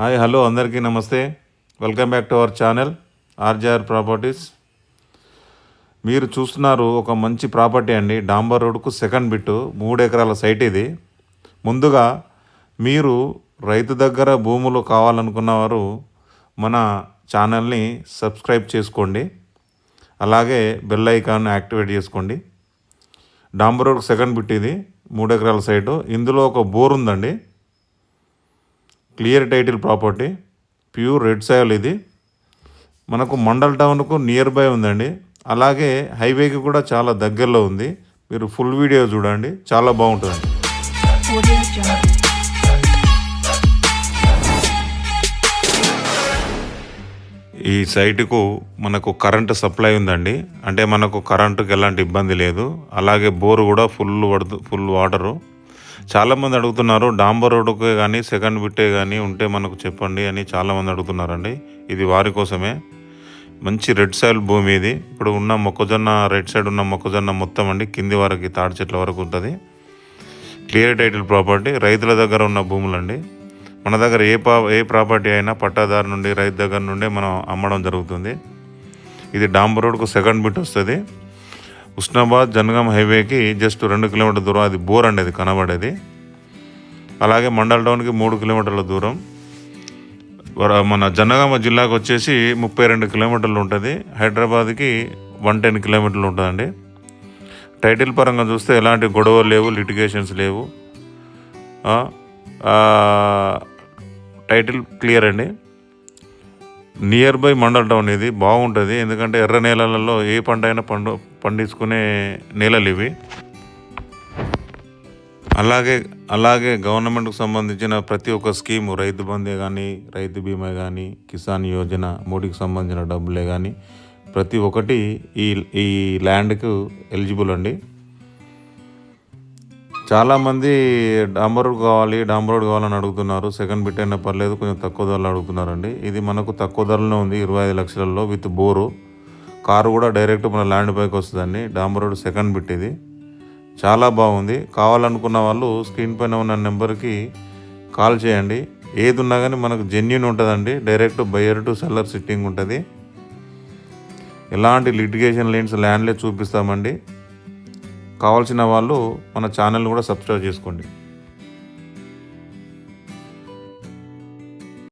Hi hello అందరికీ నమస్తే. Welcome back to our channel RJR properties. మీరు చూస్తున్నారు ఒక మంచి ప్రాపర్టీ అండి డాంబర్ రోడ్కు సెకండ్ బిట్టు మూడు ఎకరాల సైట్ ఇది. ముందుగా మీరు రైతు దగ్గర భూములు కావాలనుకున్నవారు మన ఛానల్ని సబ్స్క్రైబ్ చేసుకోండి. అలాగే బెల్ ఐకాన్ యాక్టివేట్ చేసుకోండి. డాంబర్ రోడ్ సెకండ్ బిట్ ఇది మూడు ఎకరాల సైటు. ఇందులో ఒక బోర్ ఉందండి. Clear title property pure red soil ఇది. మనకు మండల్ టౌన్కు నియర్ బై ఉందండి. అలాగే హైవేకి కూడా చాలా దగ్గరలో ఉంది. మీరు ఫుల్ వీడియో చూడండి. చాలా బాగుంటుందండి. ఈ సైటుకు మనకు కరెంటు సప్లై ఉందండి. అంటే మనకు కరెంటుకి ఎలాంటి ఇబ్బంది లేదు. అలాగే బోరు కూడా ఫుల్ పడుతు ఫుల్ వాటరు. చాలామంది అడుగుతున్నారు డాంబర్ రోడ్డుకే కానీ సెకండ్ బిట్టే కానీ ఉంటే మనకు చెప్పండి అని చాలామంది అడుగుతున్నారండి. ఇది వారి కోసమే. మంచి రెడ్ సాయిల్ భూమి ఇది. ఇప్పుడు ఉన్న మొక్కజొన్న రెడ్ సైడ్ ఉన్న మొక్కజొన్న మొత్తం అండి కింది వరకు తాడి చెట్ల వరకు ఉంటుంది. క్లియర్ టైటిల్ ప్రాపర్టీ రైతుల దగ్గర ఉన్న భూములండి. మన దగ్గర ఏ పా ఏ ప్రాపర్టీ అయినా పట్టాదారు నుండి రైతు దగ్గర నుండి మనం అమ్మడం జరుగుతుంది. ఇది డాంబర్ రోడ్కు సెకండ్ బిట్ వస్తుంది. ఉస్నాబాద్ జనగాం హైవేకి జస్ట్ రెండు కిలోమీటర్ దూరం అది బోర్ అండి అది కనబడేది. అలాగే మండల్ టౌన్కి మూడు కిలోమీటర్ల దూరం. మన జనగామ జిల్లాకు వచ్చేసి ముప్పై రెండు కిలోమీటర్లు ఉంటుంది. హైదరాబాద్కి వన్ టెన్ కిలోమీటర్లు ఉంటుందండి. టైటిల్ పరంగా చూస్తే ఎలాంటి గొడవలు లేవు లిటిగేషన్స్ లేవు. టైటిల్ క్లియర్ అండి. నియర్ బై మండల్ టౌన్ ఇది బాగుంటుంది. ఎందుకంటే ఎర్ర నేలలలో ఏ పంట అయినా పండు పండించుకునే నేలలు ఇవి అలాగే అలాగే గవర్నమెంట్కు సంబంధించిన ప్రతి ఒక్క స్కీము రైతు బందే కానీ రైతు బీమా కానీ కిసాన్ యోజన మూడికి సంబంధించిన డబ్బులే కానీ ప్రతి ఒక్కటి ఈ ఈ ల్యాండ్కు ఎలిజిబుల్ అండి. చాలామంది డాంబర్ రోడ్ కావాలి డాంబర్ రోడ్ కావాలని అడుగుతున్నారు. సెకండ్ బిట్ అయినా పర్లేదు కొంచెం తక్కువ ధరలో అడుగుతున్నారండి. ఇది మనకు తక్కువ ధరలో ఉంది ఇరవై ఐదు లక్షలలో విత్ బోరు. కారు కూడా డైరెక్ట్ మన ల్యాండ్ పైకి వస్తుందండి. డాంబర్ రోడ్ సెకండ్ బిట్ ఇది. చాలా బాగుంది. కావాలనుకున్న వాళ్ళు స్క్రీన్ పైన ఉన్న నెంబర్కి కాల్ చేయండి. ఏది ఉన్నా కానీ మనకు జెన్యున్ ఉంటుందండి. Direct buyer to seller sitting ఉంటుంది. ఎలాంటి లిటిగేషన్ లేన్స్ ల్యాండ్లే చూపిస్తామండి. కావాల్సిన వాళ్ళు మన ఛానల్ కూడా సబ్స్క్రైబ్ చేసుకోండి.